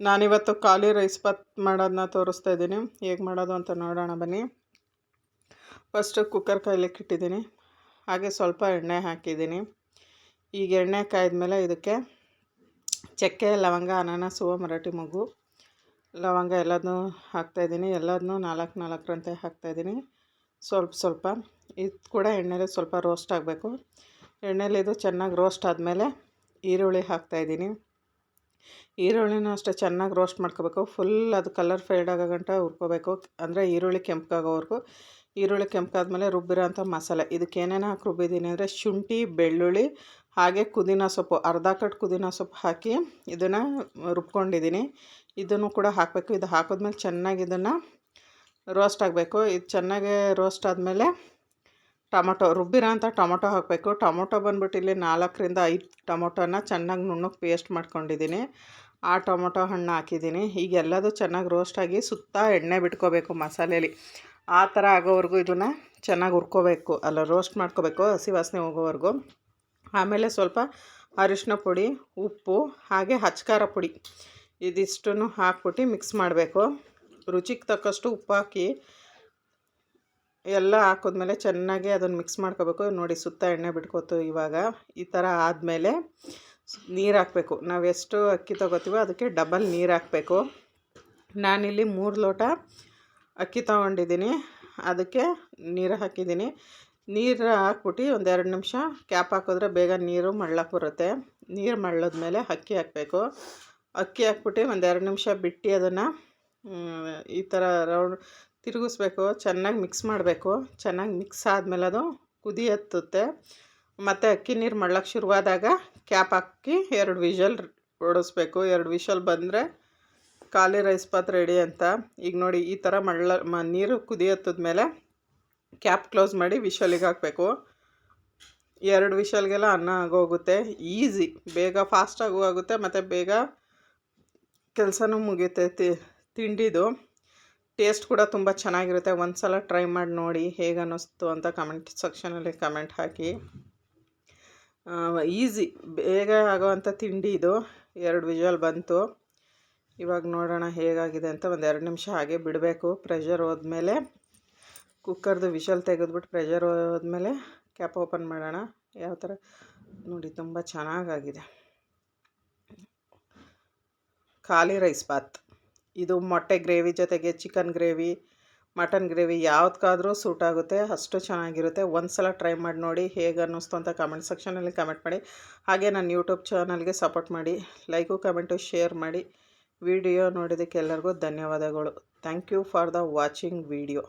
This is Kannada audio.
ನಾನಿವತ್ತು ಖಾಲಿ ರೈಸ್ ಪತ್ ಮಾಡೋದನ್ನ ತೋರಿಸ್ತಾ ಇದ್ದೀನಿ. ಹೇಗೆ ಮಾಡೋದು ಅಂತ ನೋಡೋಣ ಬನ್ನಿ. ಫಸ್ಟು ಕುಕ್ಕರ್ ಕಾಯ್ಲಿಕ್ಕೆ ಇಟ್ಟಿದ್ದೀನಿ ಹಾಗೆ ಸ್ವಲ್ಪ ಎಣ್ಣೆ ಹಾಕಿದ್ದೀನಿ. ಈಗ ಎಣ್ಣೆ ಕಾಯ್ದ್ಮೇಲೆ ಇದಕ್ಕೆ ಚಕ್ಕೆ, ಲವಂಗ, ಅನಾನಸು ಮರಾಠಿ, ಮಗು, ಲವಂಗ ಎಲ್ಲದನ್ನೂ ಹಾಕ್ತಾಯಿದ್ದೀನಿ ಎಲ್ಲದನ್ನೂ ನಾಲ್ಕು ನಾಲ್ಕರಂತೆ ಹಾಕ್ತಾಯಿದ್ದೀನಿ ಸ್ವಲ್ಪ ಸ್ವಲ್ಪ. ಇದು ಕೂಡ ಎಣ್ಣೆಲಿ ಸ್ವಲ್ಪ ರೋಸ್ಟ್ ಆಗಬೇಕು. ಎಣ್ಣೆಲಿ ಇದು ಚೆನ್ನಾಗಿ ರೋಸ್ಟ್ ಆದಮೇಲೆ ಈರುಳ್ಳಿ ಹಾಕ್ತಾಯಿದ್ದೀನಿ ಈರುಳ್ಳಿನೂ ಅಷ್ಟೇ ಚೆನ್ನಾಗಿ ರೋಸ್ಟ್ ಮಾಡ್ಕೋಬೇಕು. ಫುಲ್ ಅದು ಕಲರ್ ಫೇಡ್ ಆಗೋ ಗಂಟ ಹುರ್ಕೋಬೇಕು. ಅಂದರೆ ಈರುಳ್ಳಿ ಕೆಂಪಗಾಗೋವರೆಗೂ. ಈರುಳ್ಳಿ ಕೆಂಪಾದ್ಮೇಲೆ ರುಬ್ಬಿರೋ ಅಂಥ ಮಸಾಲೆ. ಇದಕ್ಕೆ ಏನೇನು ಹಾಕಿ ರುಬ್ಬಿದ್ದೀನಿ ಅಂದರೆ ಶುಂಠಿ, ಬೆಳ್ಳುಳ್ಳಿ, ಹಾಗೆ ಪುದೀನ ಸೊಪ್ಪು. ಅರ್ಧ ಕಟ್ ಪುದೀನ ಸೊಪ್ಪು ಹಾಕಿ ಇದನ್ನು ರುಬ್ಕೊಂಡಿದ್ದೀನಿ. ಇದನ್ನು ಕೂಡ ಹಾಕಬೇಕು. ಇದು ಹಾಕಿದ್ಮೇಲೆ ಚೆನ್ನಾಗಿ ಇದನ್ನು ರೋಸ್ಟ್ ಆಗಬೇಕು. ಇದು ಚೆನ್ನಾಗಿ ರೋಸ್ಟ್ ಆದಮೇಲೆ ಟೊಮೊಟೊ, ರುಬ್ಬಿರೋ ಅಂಥ ಟೊಮೊಟೊ ಹಾಕಬೇಕು. ಟೊಮೊಟೊ ಬಂದ್ಬಿಟ್ಟು ಇಲ್ಲಿ ನಾಲ್ಕರಿಂದ ಐದು ಟೊಮೊಟೊನ ಚೆನ್ನಾಗಿ ನುಣ್ಣಗೆ ಪೇಸ್ಟ್ ಮಾಡ್ಕೊಂಡಿದ್ದೀನಿ. ಆ ಟೊಮೊಟೊ ಹಣ್ಣು ಹಾಕಿದ್ದೀನಿ. ಎಲ್ಲದೂ ಚೆನ್ನಾಗಿ ರೋಸ್ಟ್ ಆಗಿ ಸುತ್ತ ಎಣ್ಣೆ ಬಿಟ್ಕೋಬೇಕು ಮಸಾಲೆಯಲ್ಲಿ ಆ ಥರ ಆಗೋವರೆಗೂ ಇದನ್ನು ಚೆನ್ನಾಗಿ ಹುರ್ಕೋಬೇಕು. ಅಲ್ಲ ರೋಸ್ಟ್ ಮಾಡ್ಕೋಬೇಕು ಹಸಿ ವಾಸನೆ ಹೋಗೋವರೆಗೂ. ಆಮೇಲೆ ಸ್ವಲ್ಪ ಅರಿಶಿನ ಪುಡಿ, ಉಪ್ಪು, ಹಾಗೆ ಹಚ್ಕಾರ ಪುಡಿ ಇದಿಷ್ಟನ್ನು ಹಾಕ್ಬಿಟ್ಟು ಮಿಕ್ಸ್ ಮಾಡಬೇಕು. ರುಚಿಗೆ ತಕ್ಕಷ್ಟು ಉಪ್ಪು ಹಾಕಿ ಎಲ್ಲ ಹಾಕಿದ್ಮೇಲೆ ಚೆನ್ನಾಗಿ ಅದನ್ನು ಮಿಕ್ಸ್ ಮಾಡ್ಕೋಬೇಕು. ನೋಡಿ ಸುತ್ತ ಎಣ್ಣೆ ಬಿಟ್ಕೋತು ಇವಾಗ. ಈ ಥರ ಆದಮೇಲೆ ನೀರು ಹಾಕಬೇಕು. ನಾವು ಎಷ್ಟು ಅಕ್ಕಿ ತೊಗೋತೀವೋ ಅದಕ್ಕೆ ಡಬಲ್ ನೀರು ಹಾಕಬೇಕು. ನಾನಿಲ್ಲಿ ಮೂರು ಲೋಟ ಅಕ್ಕಿ ತೊಗೊಂಡಿದ್ದೀನಿ. ಅದಕ್ಕೆ ನೀರು ಹಾಕಿದ್ದೀನಿ. ನೀರು ಹಾಕ್ಬಿಟ್ಟು ಒಂದೆರಡು ನಿಮಿಷ ಕ್ಯಾಪ್ ಹಾಕಿದ್ರೆ ಬೇಗ ನೀರು ಮಳ್ಳಕ್ಕೆ ಬರುತ್ತೆ. ನೀರು ಮಳ್ಳದ್ಮೇಲೆ ಅಕ್ಕಿ ಹಾಕಬೇಕು. ಅಕ್ಕಿ ಹಾಕ್ಬಿಟ್ಟು ಒಂದೆರಡು ನಿಮಿಷ ಬಿಟ್ಟು ಅದನ್ನು ಈ ಥರ ರೌಂಡ್ ತಿರುಗಿಸ್ಬೇಕು, ಚೆನ್ನಾಗಿ ಮಿಕ್ಸ್ ಮಾಡಬೇಕು. ಚೆನ್ನಾಗಿ ಮಿಕ್ಸ್ ಆದಮೇಲೆ ಅದು ಕುದಿ ಹತ್ತುತ್ತೆ. ಮತ್ತು ಅಕ್ಕಿ ನೀರು ಮಳ್ಳಕ್ಕೆ ಶುರುವಾದಾಗ ಕ್ಯಾಪ್ ಹಾಕಿ ಎರಡು ವಿಷಲ್ ಓಡಿಸ್ಬೇಕು ಎರಡು ವಿಷಲ್ ಬಂದರೆ ಖಾಲಿ ರೈಸ್ ಪಾತ್ ರೆಡಿ ಅಂತ. ಈಗ ನೋಡಿ ಈ ಥರ ಮಳ್ಳ, ಮ, ನೀರು ಕುದಿ ಮೇಲೆ ಕ್ಯಾಪ್ ಕ್ಲೋಸ್ ಮಾಡಿ ವಿಷಲಿಗೆ ಹಾಕಬೇಕು. ಎರಡು ವಿಷಲ್ಗೆಲ್ಲ ಅನ್ನ ಆಗೋಗುತ್ತೆ. ಈಸಿ ಬೇಗ ಫಾಸ್ಟಾಗೂ ಆಗುತ್ತೆ, ಮತ್ತು ಬೇಗ ಕೆಲಸನೂ ಮುಗಿಯುತ್ತೆ ತಿಂಡಿದು. ಟೇಸ್ಟ್ ಕೂಡ ತುಂಬ ಚೆನ್ನಾಗಿರುತ್ತೆ. ಒಂದು ಸಲ ಟ್ರೈ ಮಾಡಿ ನೋಡಿ ಹೇಗೆ ಅನ್ನಿಸ್ತು ಅಂತ ಕಮೆಂಟ್ ಸೆಕ್ಷನಲ್ಲಿ ಕಮೆಂಟ್ ಹಾಕಿ. ಈಸಿ ಬೇಗ ಆಗೋವಂಥ ತಿಂಡಿ ಇದು. ಎರಡು ವಿಜುವಲ್ ಬಂತು. ಇವಾಗ ನೋಡೋಣ ಹೇಗಾಗಿದೆ ಅಂತ ಒಂದು ಎರಡು ನಿಮಿಷ ಹಾಗೆ ಬಿಡಬೇಕು. ಪ್ರೆಷರ್ ಹೋದ್ಮೇಲೆ ಕುಕ್ಕರ್ದು ವಿಶಲ್ ತೆಗೆದ್ಬಿಟ್ಟು ಪ್ರೆಷರ್ ಹೋದ್ಮೇಲೆ ಕ್ಯಾಪ್ ಓಪನ್ ಮಾಡೋಣ. ಯಾವ ಥರ ನೋಡಿ, ತುಂಬ ಚೆನ್ನಾಗಾಗಿದೆ. ಖಾಲಿ ರೈಸ್ ಬಾತ್ ಇದು ಮೊಟ್ಟೆ ಗ್ರೇವಿ ಜೊತೆಗೆ ಚಿಕನ್ ಗ್ರೇವಿ, ಮಟನ್ ಗ್ರೇವಿ ಯಾವುದಕ್ಕಾದರೂ ಸೂಟ್ ಆಗುತ್ತೆ, ಅಷ್ಟು ಚೆನ್ನಾಗಿರುತ್ತೆ. ಒಂದು ಸಲ ಟ್ರೈ ಮಾಡಿ ನೋಡಿ ಹೇಗೆ ಅನ್ನಿಸ್ತು ಅಂತ ಕಮೆಂಟ್ ಸೆಕ್ಷನಲ್ಲಿ ಕಮೆಂಟ್ ಮಾಡಿ. ಹಾಗೆ ನನ್ನ ಯೂಟ್ಯೂಬ್ ಚಾನಲ್ಗೆ ಸಪೋರ್ಟ್ ಮಾಡಿ. ಲೈಕು ಕಮೆಂಟು ಶೇರ್ ಮಾಡಿ. ವಿಡಿಯೋ ನೋಡಿದ್ದಕ್ಕೆ ಎಲ್ಲರಿಗೂ ಧನ್ಯವಾದಗಳು. Thank you for the watching video